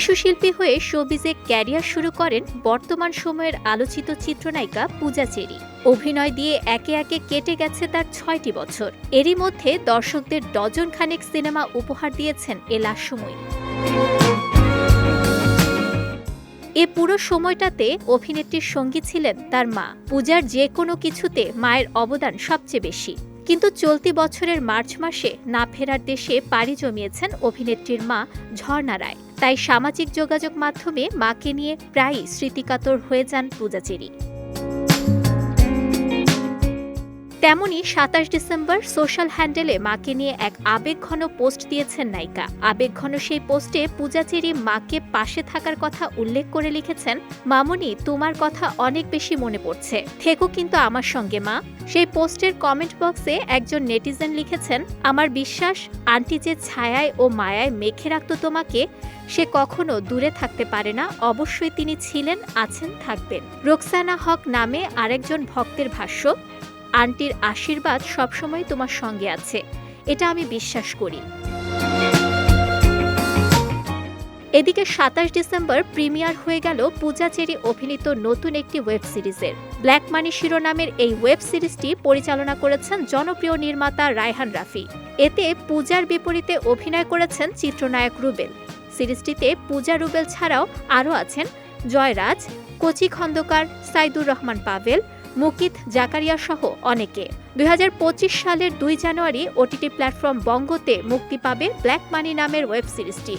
চিত্রশিল্পী হয়ে শোবিজে ক্যারিয়ার শুরু করেন বর্তমান সময়ের আলোচিত চিত্রনায়িকা পূজা চেরি। অভিনয় দিয়ে একে একে কেটে গেছে তার ছয়টি বছর। এরই মধ্যে দর্শকদের ডজন খানেক সিনেমা উপহার দিয়েছেন এ সময়। এ পুরো সময়টাতে অভিনেত্রীর সঙ্গী ছিলেন তার মা। পূজার যে কোনো কিছুতে মায়ের অবদান সবচেয়ে বেশি। কিন্তু চলতি বছরের মার্চ মাসে না ফেরার দেশে পাড়ি জমিয়েছেন অভিনেত্রীর মা ঝর্ণা রায়। তাই সামাজিক যোগাযোগ মাধ্যমে মাকে নিয়ে প্রায়ই স্মৃতিকাতর হয়ে যান পূজাচেরি। তেমনি সাতাশ ডিসেম্বর সোশ্যাল হ্যান্ডেলে মাকে নিয়ে এক আবেগঘন পোস্ট দিয়েছেন নায়িকা। আবেগঘন সেই পোস্টে পূজাচেরি মাকে পাশে থাকার কথা উল্লেখ করে লিখেছেন, মামুনি, তোমার কথা অনেক বেশি মনে পড়ছে। থেকো কিন্তু আমার সঙ্গে, মা। সেই পোস্টের কমেন্ট বক্সে একজন নেটিজেন লিখেছেন, আমার বিশ্বাস, আন্টি যে ছায়ায় ও মায়ায় মেখে রাখত তোমাকে, সে কখনো দূরে থাকতে পারে না। অবশ্যই তিনি ছিলেন, আছেন, থাকবেন। রোকসানা হক নামে আরেকজন ভক্তের ভাষ্য আন্টির আশীর্বাদ সবসময় তোমার সঙ্গে আছে। এটা আমি বিশ্বাস করি। এদিকে সাতাশ ডিসেম্বর প্রিমিয়ার হয়ে গেল পূজা চেরি অভিনীত নতুন একটি ওয়েব সিরিজের। ব্ল্যাক মানি শিরোনামের এই ওয়েব সিরিজটি পরিচালনা করেছেন জনপ্রিয় নির্মাতা রায়হান রাফি। এতে পূজার বিপরীতে অভিনয় করেছেন চিত্রনায়ক রুবেল। সিরিজটিতে পূজা রুবেল ছাড়াও আরও আছেন জয়রাজ, কচি খন্দকার, সাইদুর রহমান পাভেল মুকিত জাকারিয়া সহ অনেকে। দুই হাজার পঁচিশ সালের দুই জানুয়ারি ওটিটি প্ল্যাটফর্ম বঙ্গতে মুক্তি পাবে ব্ল্যাক মানি নামের ওয়েব সিরিজটি।